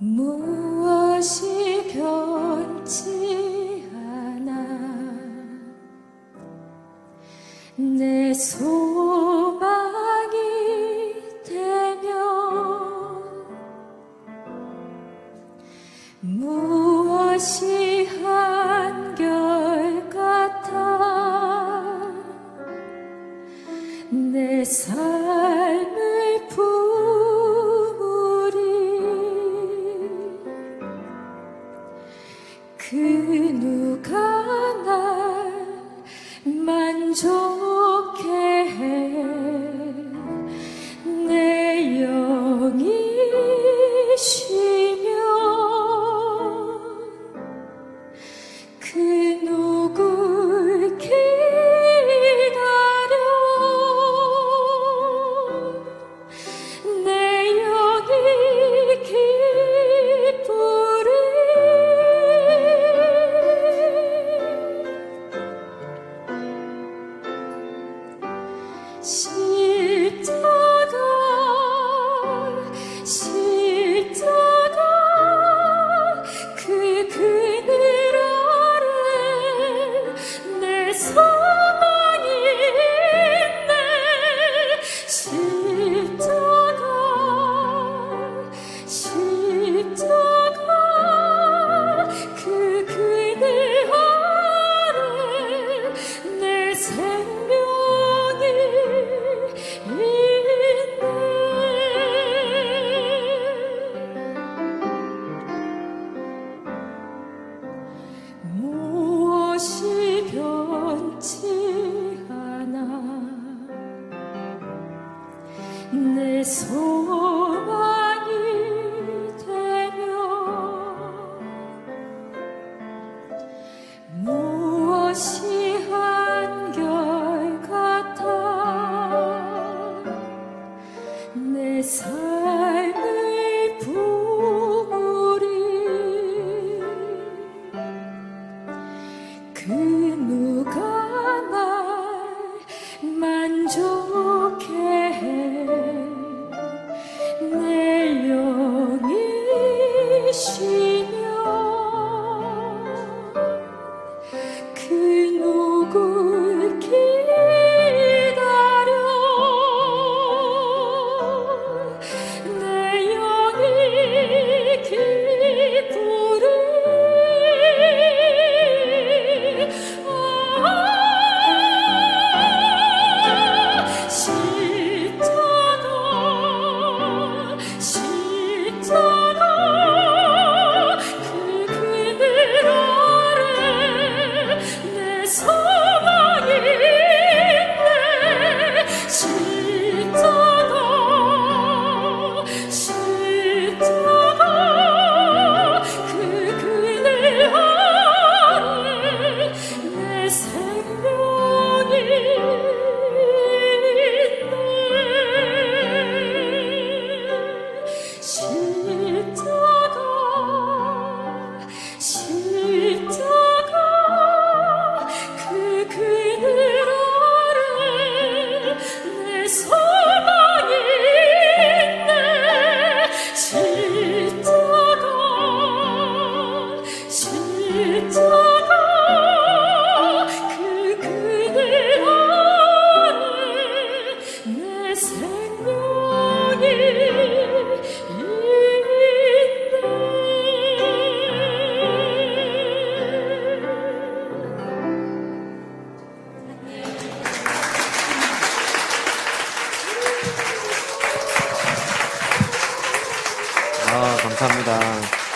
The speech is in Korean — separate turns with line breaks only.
무엇이 변치 않아 내 소망이 되면 무엇이 한결 같아 내 삶. 그 누가 날 만져 心。 소망이 되면 무엇이 한결같아 내 삶의 부물이 그 누가 날
만족 감사합니다.